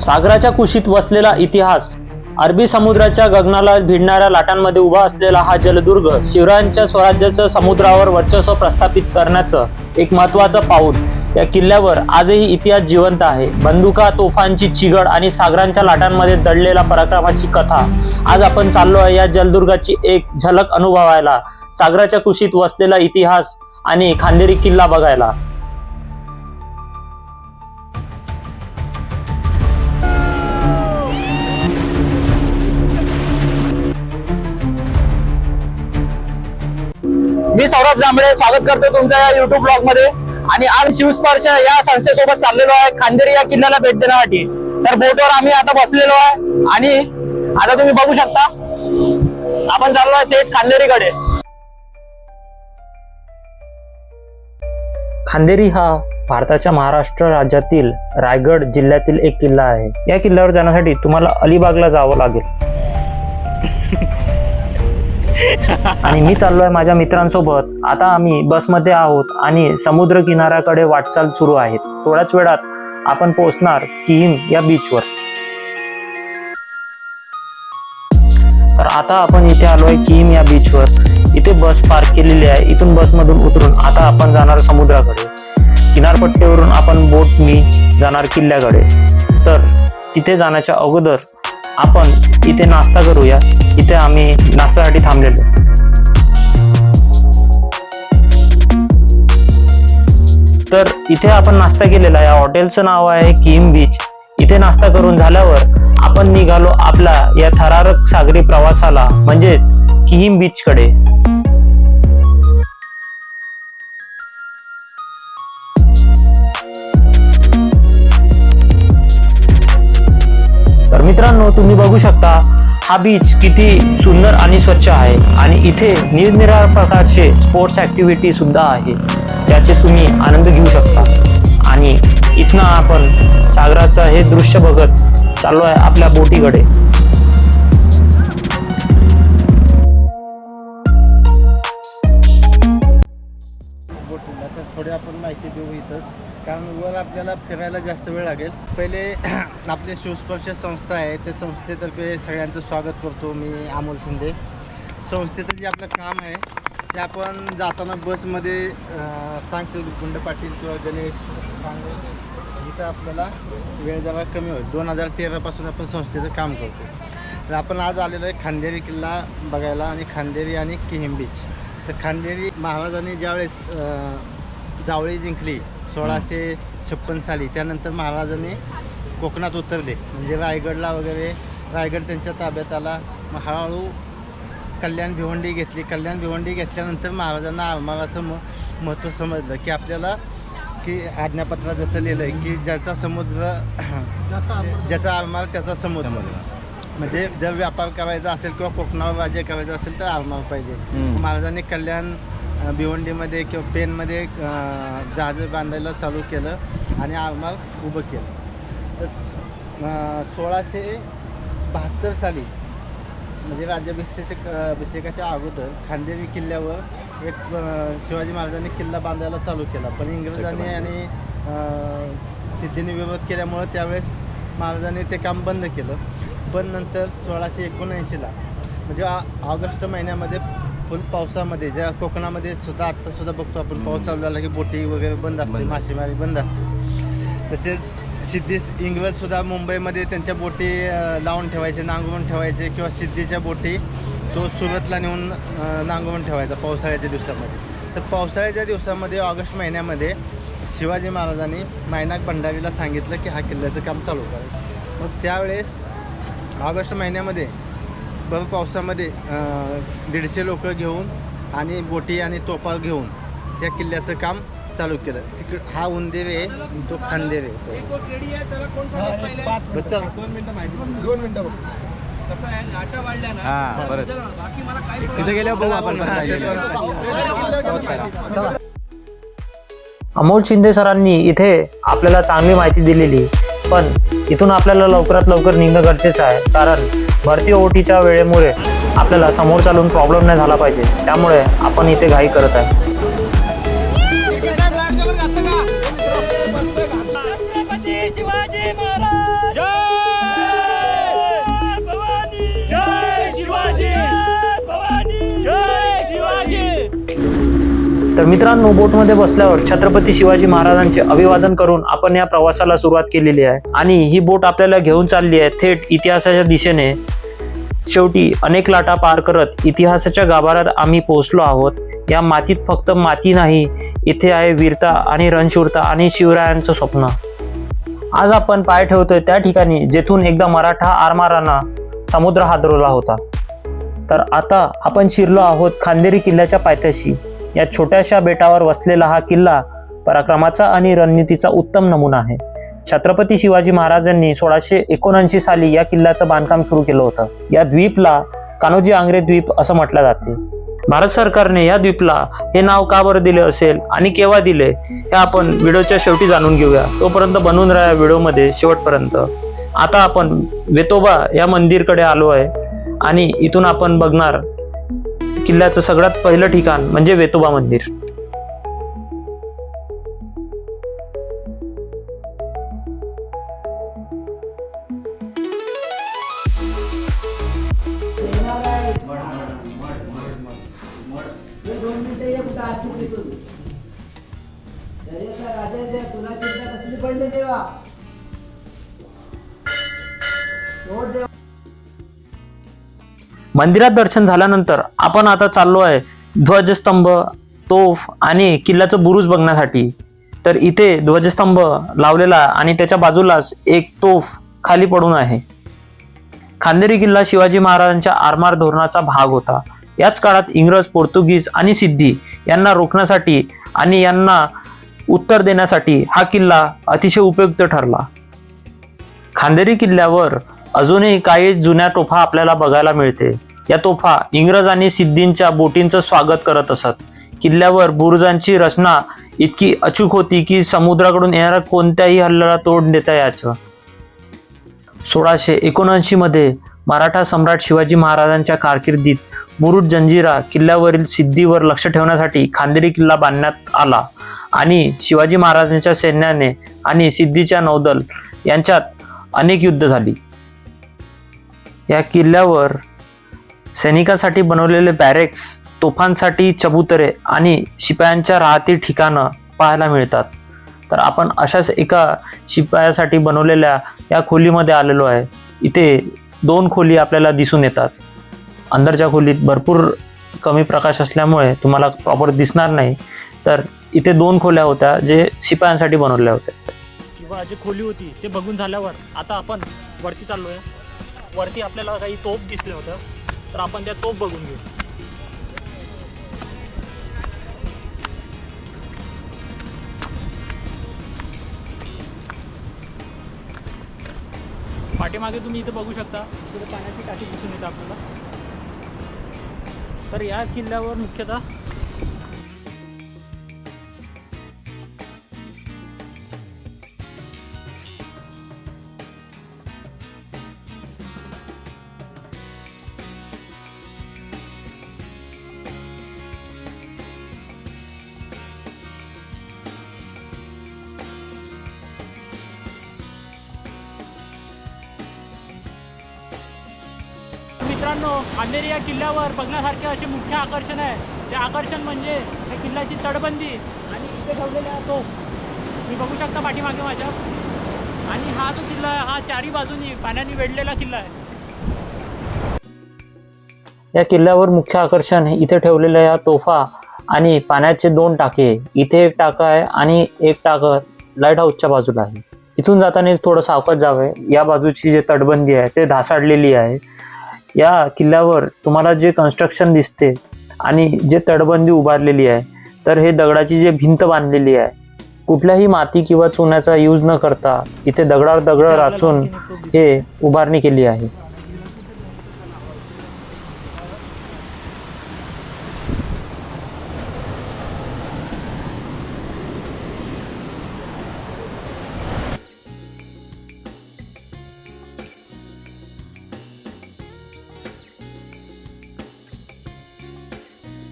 सागराच्या कुशीत वसलेला इतिहास. अरबी समुद्राच्या गगनाला भिडणाऱ्या लाटांमध्ये उभा असलेला हा जलदुर्ग शिवरायांच्या स्वराज्याचं समुद्रावर वर्चस्व प्रस्थापित करण्याचं एक महत्त्वाचं पाऊल. या किल्ल्यावर आजही इतिहास जिवंत आहे. बंदुका तोफांची चिगड आणि सागरांच्या लाटांमध्ये दडलेला पराक्रमाची कथा. आज आपण चाललो आहे या जलदुर्गाची एक झलक अनुभवायला. सागराच्या कुशीत वसलेला इतिहास आणि खांदेरी किल्ला बघायला. मी सौरभ जांभळे स्वागत करतो तुमच्या या युट्यूब ब्लॉगमध्ये. आणि आज शिवस्पर्श या संस्थेसोबत चाललेलो आहे. खांदेरी या किल्ल्याला भेट देण्यासाठी. तर बोटवर आम्ही आता बसलेलो आहे. आणि आता तुम्ही बघू शकता. आपण चाललो आहे थेट खांदेरीकडे. खांदेरी हा भारताच्या महाराष्ट्र राज्यातील रायगड जिल्ह्यातील एक किल्ला आहे. या किल्ल्यावर जाण्यासाठी तुम्हाला अलिबागला जावं लागेल. आणि मी चाललोय माझ्या मित्रांसोबत. आता आम्ही बसमध्ये आहोत आणि समुद्र किनाऱ्याकडे वाटचाल सुरू आहे. थोड्याच वेळात आपण पोहोचणार किहीम या बीचवर तर आता आपण इथे आलोय किहीम या बीचवर इथे बस पार्क केलेली आहे. इथून बसमधून उतरून आता आपण जाणार समुद्राकडे. किनारपट्टीवरून आपण बोटनी जाणार किल्ल्याकडे. तर तिथे जाण्याच्या अगोदर आपण इथे नाश्ता करूया. इथे आम्ही नाश्त्यासाठी थांब तर इथे आपण नाश्ता केलेला या हॉटेलचं नाव आहे किम बीच. इथे नाश्ता करून झाल्यावर आपण निघालो आपला या थरारक सागरी प्रवासाला म्हणजेच किहिम बीच कडे तर मित्रांनो तुम्ही बघू शकता हा बीच किती सुंदर आणि स्वच्छ आहे. आणि इथे निरनिराळ्या प्रकारचे स्पोर्ट्स ऍक्टिव्हिटी सुद्धा आहे. त्याचे तुम्ही आनंद घेऊ शकता. आणि इथनं आपण सागराचं हे दृश्य बघत चाललो आहे आपल्या बोटीकडे. बोटीला तर थोडी आपण माहिती देऊ इथंच. कारण वर आपल्याला फिरायला जास्त वेळ लागेल. पहिले आपले शिवस्पर्श संस्था आहे. त्या संस्थेतर्फे सगळ्यांचं स्वागत करतो मी अमोल शिंदे. संस्थेचं जे आपलं काम आहे ते आपण जाताना बसमध्ये सांगतो सांगतील गुंड पाटील किंवा गणेश सांगेल इथं आपल्याला वेळ जरा कमी होईल. दोन हजार तेरापासून आपण संस्थेचं काम करतो. तर आपण आज आलेलो आहे खांदेवी किल्ला बघायला आणि खांदेवी आणि किहिम बीच तर खांदेवी महाराजांनी ज्यावेळेस जावळी जिंकली सोळाशे छप्पन साली त्यानंतर महाराजांनी कोकणात उतरले. म्हणजे रायगडला वगैरे रायगड त्यांच्या ताब्यात आला. मग हळूहळू कल्याण भिवंडी घेतली. कल्याण भिवंडी घेतल्यानंतर महाराजांना आरमाराचं म महत्त्व समजलं की आपल्याला की आज्ञापत्रात जसं लिहिलं आहे की ज्याचा समुद्र ज्याचा आरमार त्याचा समुद्र. म्हणजे जर व्यापार करायचा असेल किंवा कोकणावर राज्य करायचं असेल तर आरमार पाहिजे. महाराजांनी कल्याण भिवंडीमध्ये किंवा पेनमध्ये जहाजं बांधायला चालू केलं आणि आरमार उभं केलं. तर सोळाशे बहात्तर साली म्हणजे राज्याभिषेक अभिषेकाच्या अगोदर खांदेरी किल्ल्यावर एक शिवाजी महाराजांनी किल्ला बांधायला चालू केला. पण इंग्रजांनी आणि सिद्धीने विरोध केल्यामुळं त्यावेळेस महाराजांनी ते काम बंद केलं. पण नंतर सोळाशे एकोणऐंशीला म्हणजे ऑगस्ट महिन्यामध्ये फुल पावसामध्ये ज्या कोकणामध्ये सुद्धा आत्ता सुद्धा बघतो आपण पाऊस चालू झाला की बोटी वगैरे बंद असते मासेमारी बंद असते. तसेच सिद्धी इंग्रजसुद्धा मुंबईमध्ये त्यांच्या बोटी लावून ठेवायचे नांगरून ठेवायचे किंवा सिद्धीच्या बोटी तो सुरतला नेऊन नांगरून ठेवायचा पावसाळ्याच्या दिवसामध्ये. तर पावसाळ्याच्या दिवसामध्ये ऑगस्ट महिन्यामध्ये शिवाजी महाराजांनी मायनाक भंडारीला सांगितलं की हा किल्ल्याचं काम चालू करायचं मग त्यावेळेस ऑगस्ट महिन्यामध्ये भर पावसामध्ये दीडशे लोकं घेऊन आणि बोटी आणि तोफा घेऊन त्या किल्ल्याचं काम चालू केलं. तिकड हा उंदेवे आहे तो खांदेवे. दोन मिनिटं माहिती दोन मिनिटं बघ. कसं आहे लाटा वाढल्या ना? हा बरं. चला, बाकी मला काही तिथे गेल्यावर बघू आपण कसं ते आहे. चला. अमोल शिंदे सरांनी इथे आपल्याला चांगली माहिती दिलेली पण इथून आपल्याला लवकरात लवकर निघणं गरजेचं आहे कारण भरती ओटीच्या वेळेमुळे आपल्याला समोर चालून प्रॉब्लेम नाही झाला पाहिजे. त्यामुळे आपण इथे घाई करत आहे. तर मित्रांनो बोटमध्ये बसल्यावर छत्रपती शिवाजी महाराजांचे अभिवादन करून आपण या प्रवासाला सुरुवात केलेली आहे. आणि ही बोट आपल्याला घेऊन चालली आहे थेट इतिहासाच्या दिशेने. शेवटी अनेक लाटा पार करत इतिहासाच्या गाभाऱ्यात आम्ही पोहोचलो आहोत. या मातीत फक्त माती नाही इथे आहे वीरता आणि रणशूरता आणि शिवरायांचं स्वप्न. आज आपण पाय ठेवतोय त्या ठिकाणी जेथून एकदा मराठा आरमारांना समुद्र हादरवला होता. तर आता आपण शिरलो आहोत खांदेरी किल्ल्याच्या पायथ्याशी. या छोट्याशा बेटावर वसलेला हा किल्ला पराक्रमाचा आणि रणनीतीचा उत्तम नमुना आहे. छत्रपती शिवाजी महाराजांनी सोळाशे एकोणऐंशी साली या किल्ल्याचं बांधकाम सुरू केलं होतं. या द्वीपला कान्होजी आंग्रे द्वीप असं म्हटलं जाते. भारत सरकारने या द्वीपला हे नाव का बरं दिले असेल आणि केव्हा दिले हे आपण व्हिडिओच्या शेवटी जाणून घेऊया. तोपर्यंत बनवून राहा व्हिडिओमध्ये शेवटपर्यंत. आता आपण वेतोबा या मंदिरकडे आलो आहे आणि इथून आपण बघणार किल्ल्याचं सगळ्यात पहिलं ठिकाण म्हणजे वेतोबा मंदिर. मंदिरात दर्शन झाल्यानंतर आपण आता चाललो आहे ध्वजस्तंभ तोफ आणि किल्ल्याचं बुरुज बघण्यासाठी. तर इथे ध्वजस्तंभ लावलेला आणि त्याच्या बाजूलाच एक तोफ खाली पडून आहे. खांदेरी किल्ला शिवाजी महाराजांच्या आरमार धोरणाचा भाग होता. याच काळात इंग्रज पोर्तुगीज आणि सिद्धी यांना रोखण्यासाठी आणि यांना उत्तर देण्यासाठी हा किल्ला अतिशय उपयुक्त ठरला. खांदेरी किल्ल्यावर अजूनही काही जुन्या तोफा आपल्याला बघायला मिळते. या तोफा इंग्रज आणि सिद्धींच्या बोटींचं स्वागत करत असत. किल्ल्यावर बुरुजांची रचना इतकी अचूक होती की समुद्राकडून येणाऱ्या कोणत्याही हल्ल्याला तोड देता यायचं. सोळाशे एकोणऐंशीमध्ये मराठा सम्राट शिवाजी महाराजांच्या कारकिर्दीत मुरुड जंजिरा किल्ल्यावरील सिद्धीवर लक्ष ठेवण्यासाठी खांदेरी किल्ला बांधण्यात आला आणि शिवाजी महाराजांच्या सैन्याने आणि सिद्धीच्या नौदल यांच्यात अनेक युद्ध झाली. या किल्ल्यावर सैनिकांसाठी बनवलेले बॅरेक्स तोफांसाठी चबुतरे आणि शिपायांच्या राहती ठिकाणं पाहायला मिळतात. तर आपण अशाच एका शिपायासाठी बनवलेल्या या खोलीमध्ये आलेलो आहे. इथे दोन खोली आपल्याला दिसून येतात. अंदरच्या खोलीत भरपूर कमी प्रकाश असल्यामुळे तुम्हाला प्रॉपर दिसणार नाही. तर इथे दोन खोल्या होत्या जे शिपायांसाठी बनवल्या होत्या. किंवा जी खोली होती ते बघून झाल्यावर आता आपण वरती चाललो आहे वरती आपल्याला काही तोफ दिसले होतं. तर आपण त्या तोप बघून घेऊ. पाठीमागे तुम्ही इथं बघू शकता. तिथे पाण्याची टाकी दिसून येते आपल्याला. तर या किल्ल्यावर मुख्यतः मित्रांनो अंधेरी या किल्ल्यावर बघण्यासारखे असे मुख्य आकर्षण आहे. ते आकर्षण म्हणजे या किल्ल्याची तटबंदी आणि इथे ठेवलेला तो तुम्ही बघू शकता पाठीमागे माझ्या. आणि हा जो किल्ला आहे हा चारी बाजूनी पाण्याने वेढलेला किल्ला आहे. या किल्ल्यावर मुख्य आकर्षण इथे ठेवलेल्या या तोफा आणि पाण्याचे दोन टाके. इथे एक टाका आहे आणि एक टाकं लाइट हाऊसच्या बाजूला आहे. इथून जाताना थोडं सावकाश जावे. या बाजूची जे तटबंदी आहे ते ढासाळलेली आहे. या किल्ल्यावर तुम्हाला जे कन्स्ट्रक्शन दिसते आणि जे तटबंदी उभारलेली आहे तर हे दगडाची जे भिंत बांधलेली आहे कुठल्याही माती किंवा चुन्याचा यूज न करता इथे दगडावर दगड राचून हे उभारणी केली आहे.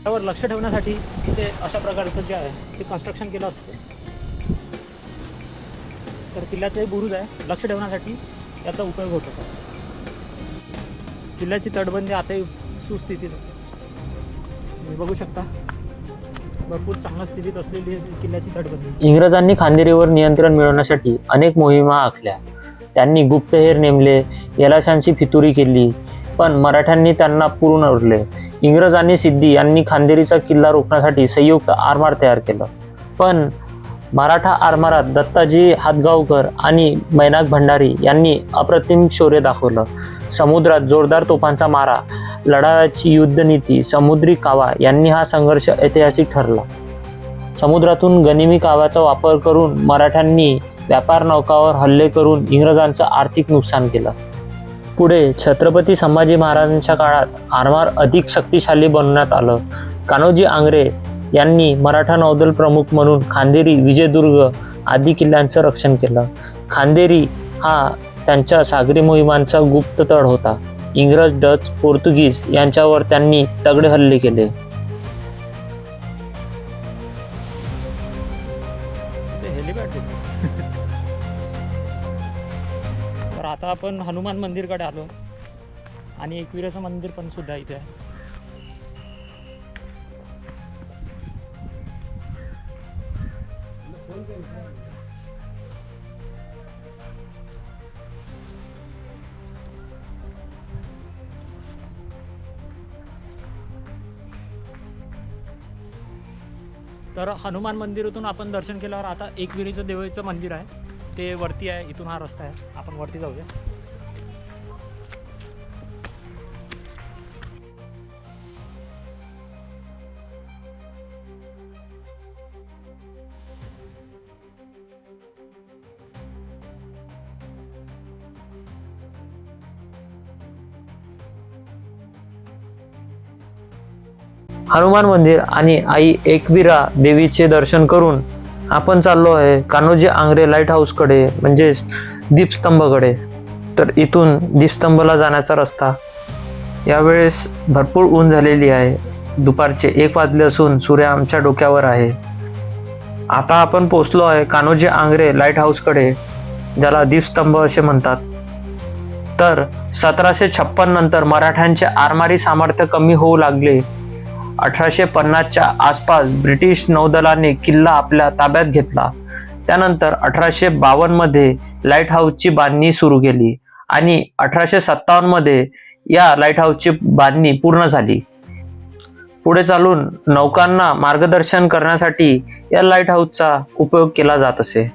त्यावर लक्ष ठेवण्यासाठी इथे अशा प्रकारचं जे आहे ते कन्स्ट्रक्शन केलं असतं. तर किल्ल्याचं हे बुरुज आहे. लक्ष ठेवण्यासाठी याचा उपयोग होतो. किल्ल्याची तटबंदी आताही सुस्थितीत तुम्ही बघू शकता. भरपूर चांगल्या स्थितीत असलेली किल्ल्याची तटबंदी. इंग्रजांनी खांदेरीवर नियंत्रण मिळवण्यासाठी अनेक मोहिमा आखल्या. त्यांनी गुप्तहेर नेमले यलाशांची फितुरी केली पण मराठ्यांनी त्यांना पुरून उरले. इंग्रजांनी सिद्धी यांनी खांदेरीचा किल्ला रोखण्यासाठी संयुक्त आरमार तयार केलं. पण मराठा आरमारात दत्ताजी हातगावकर आणि मैनाक भंडारी यांनी अप्रतिम शौर्य दाखवलं. समुद्रात जोरदार तोफांचा मारा लढायाची युद्धनीती समुद्री कावा यांनी हा संघर्ष ऐतिहासिक ठरला. समुद्रातून गनिमी कावाचा वापर करून मराठ्यांनी व्यापार नौकावर हल्ले करून इंग्रजांचं आर्थिक नुकसान केलं. पुढे छत्रपती संभाजी महाराजांच्या काळात आरमार अधिक शक्तिशाली बनवण्यात आलं. कान्होजी आंग्रे यांनी मराठा नौदल प्रमुख म्हणून खांदेरी विजयदुर्ग आदी किल्ल्यांचं रक्षण केलं. खांदेरी हा त्यांच्या सागरी मोहिमांचा गुप्त तळ होता. इंग्रज डच पोर्तुगीज यांच्यावर त्यांनी तगडे हल्ले केले. आपण हनुमान मंदिरकडे आलो. आणि एकविराचं मंदिर पण सुद्धा इथे आहे. तर हनुमान मंदिरातून आपण दर्शन केल्यावर आता एकविरीचं देवीचं मंदिर आहे. ते वरती आहे इथून हा रस्ता आहे. आपण वरती जाऊया. हनुमान मंदिर आणि आई एकविरा देवीचे दर्शन करून आपण चाललो आहे कान्होजी आंग्रे लाइट हाऊसकडे म्हणजेच दीपस्तंभकडे. तर इथून दीपस्तंभला जाण्याचा रस्ता. यावेळेस भरपूर ऊन झालेली आहे. दुपारचे एक वाजले असून सूर्य आमच्या डोक्यावर आहे. आता आपण पोचलो आहे कान्होजी आंग्रे लाइट हाऊसकडे ज्याला दीपस्तंभ असे म्हणतात. तर सतराशे छप्पन नंतर मराठ्यांचे आरमारी सामर्थ्य कमी होऊ लागले. अठराशे पन्नासच्या आसपास ब्रिटिश नौदलाने किल्ला आपल्या ताब्यात घेतला. त्यानंतर अठराशे बावन्नमध्ये लाइट हाऊसची बांधणी सुरू केली आणि अठराशे सत्तावन्नमध्ये या लाइट हाऊसची बांधणी पूर्ण झाली. पुढे चालून नौकांना मार्गदर्शन करण्यासाठी या लाइट हाऊसचा उपयोग केला जात असे.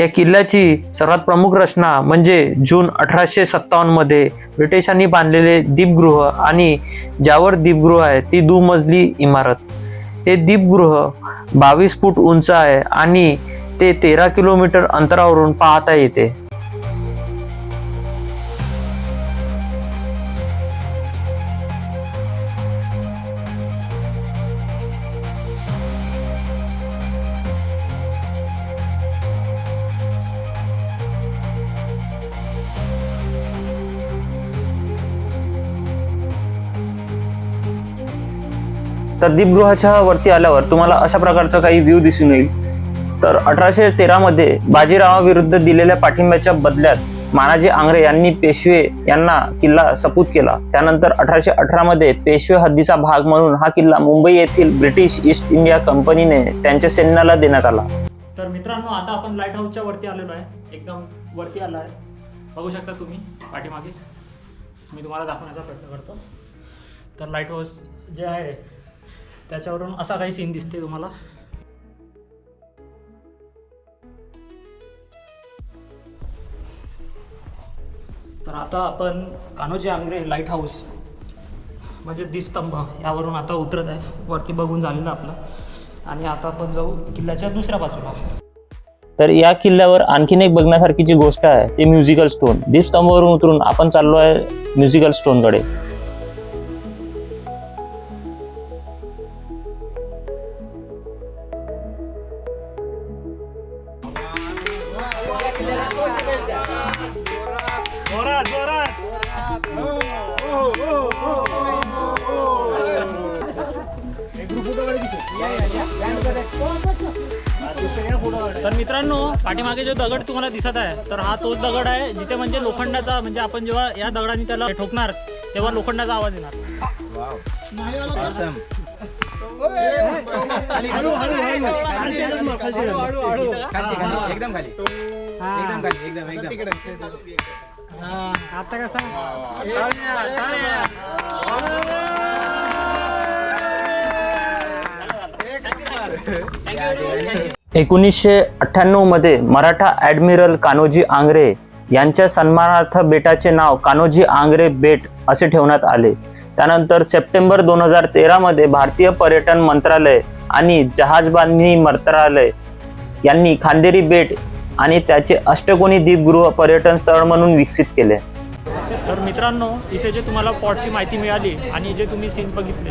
या किल्ल्याची सर्वात प्रमुख रचना म्हणजे जून अठराशे सत्तावन्नमध्ये ब्रिटिशांनी बांधलेले दीपगृह आणि ज्यावर दीपगृह आहे ती दुमजली इमारत. हे दीपगृह बावीस फूट उंच आहे आणि ते तेरा किलोमीटर अंतरावरून पाहता येते. तर दीपगृहाच्या वरती आल्यावर तुम्हाला अशा प्रकारचा काही व्ह्यू दिसून येईल. तर अठराशे तेरामध्ये बाजीरावाविरुद्ध दिलेल्या पाठिंब्याच्या बदल्यात मानाजी आंग्रे यांनी पेशवे यांना किल्ला सपूत केला. त्यानंतर अठराशे अठरामध्ये पेशवे हद्दीचा भाग म्हणून हा किल्ला मुंबई येथील ब्रिटिश ईस्ट इंडिया कंपनीने त्यांच्या सैन्याला देण्यात आला. तर मित्रांनो आता आपण लाइट हाऊसच्या वरती आलेलो आहे. एकदम वरती आला आहे बघू शकता तुम्ही पाठीमागे. मी तुम्हाला दाखवण्याचा प्रयत्न करतो. तर लाइट हाऊस जे आहे त्याच्यावरून असा काही सीन दिसते तुम्हाला? तर आता आपण कान्होजी आंग्रे लाइट हाऊस म्हणजे दीपस्तंभ यावरून आता उतरत आहे. वरती बघून झालेलं आपलं. आणि आता आपण जाऊ किल्ल्याच्या दुसऱ्या बाजूला. तर या किल्ल्यावर आणखीन एक बघण्यासारखी जी गोष्ट आहे ते म्युझिकल स्टोन दीपस्तंभावरून उतरून आपण चाललो आहे म्युझिकल स्टोनकडे पाठीमागे जो दगड तुम्हाला दिसत आहे तर हा तोच दगड आहे जिथे म्हणजे लोखंडाचा म्हणजे आपण जेव्हा या दगडाने त्याला ठोकणार तेव्हा लोखंडाचा आवाज येणार. खाली खाली एकदम खाली एकदम खाली एकदम एकदम एकोणीसशे अठ्ठ्याण्णवमध्ये मराठा ॲडमिरल कान्होजी आंग्रे यांच्या सन्मानार्थ बेटाचे नाव कान्होजी आंग्रे बेट असे ठेवण्यात आले. त्यानंतर सप्टेंबर दोन हजार तेरामध्ये भारतीय पर्यटन मंत्रालय आणि जहाजबांधणी मंत्रालय यांनी खांदेरी बेट आणि त्याचे अष्टकोनी द्वीपगृह पर्यटन स्थळ म्हणून विकसित केले. तर मित्रांनो इथे जे तुम्हाला पॉटची माहिती मिळाली आणि जे तुम्ही सीन बघितले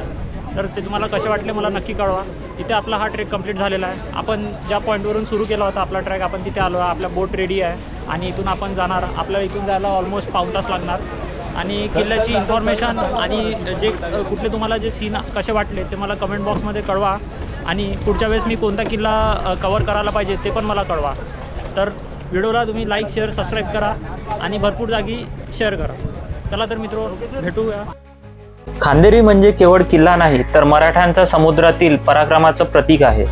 तर ते तुम्हाला कसे वाटले मला नक्की कळवा. इथे आपला हा ट्रेक कंप्लीट झालेला आहे. आपण ज्या पॉईंटवरून सुरू केला होता आपला ट्रॅक आपण तिथे आलो आहे आपला बोट रेडी आहे. आणि इथून आपण जाणार आपल्या इथून जायला ऑलमोस्ट पाऊन तास लागणार. आणि किल्ल्याची इन्फॉर्मेशन आणि जे कुठले तुम्हाला जे सीन कसे वाटले ते मला कमेंट बॉक्समध्ये कळवा. आणि पुढच्या वेळेस मी कोणता किल्ला कवर करायला पाहिजे ते पण मला कळवा. तर व्हिडिओला तुम्ही लाईक शेअर सबस्क्राईब करा. आणि भरपूर जागी शेअर करा. चला तर मित्र भेटूया. खांदेरी म्हणजे केवळ किल्ला नाही तर मराठ्यांचा समुद्रातील पराक्रमाचं प्रतीक आहे.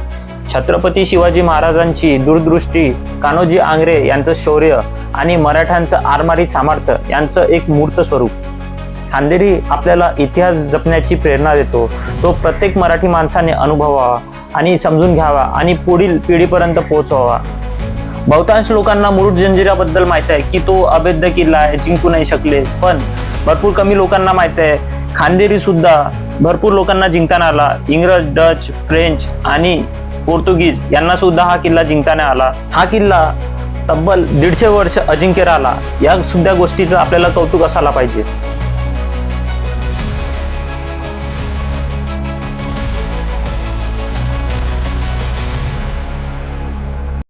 छत्रपती शिवाजी महाराजांची दूरदृष्टी कान्होजी आंग्रे यांचं शौर्य आणि मराठ्यांचं आरमारी सामर्थ्य यांचं एक मूर्त स्वरूप. खांदेरी आपल्याला इतिहास जपण्याची प्रेरणा देतो. तो प्रत्येक मराठी माणसाने अनुभवावा आणि समजून घ्यावा आणि पुढील पिढीपर्यंत पोहोचवावा. बहुतांश लोकांना मुरुड जंजिराबद्दल माहीत आहे की तो अभेद्य किल्ला आहे जिंकू नाही शकले. पण भरपूर कमी लोकांना माहीत आहे खांदेरी सुद्धा भरपूर लोकांना जिंकताना आला. इंग्रज डच फ्रेंच आणि पोर्तुगीज यांना सुद्धा हा किल्ला जिंकताना आला. हा किल्ला तब्बल दीडशे वर्ष अजिंक्य राहिला या सुद्धा गोष्टीचं आपल्याला कौतुक असायला पाहिजे.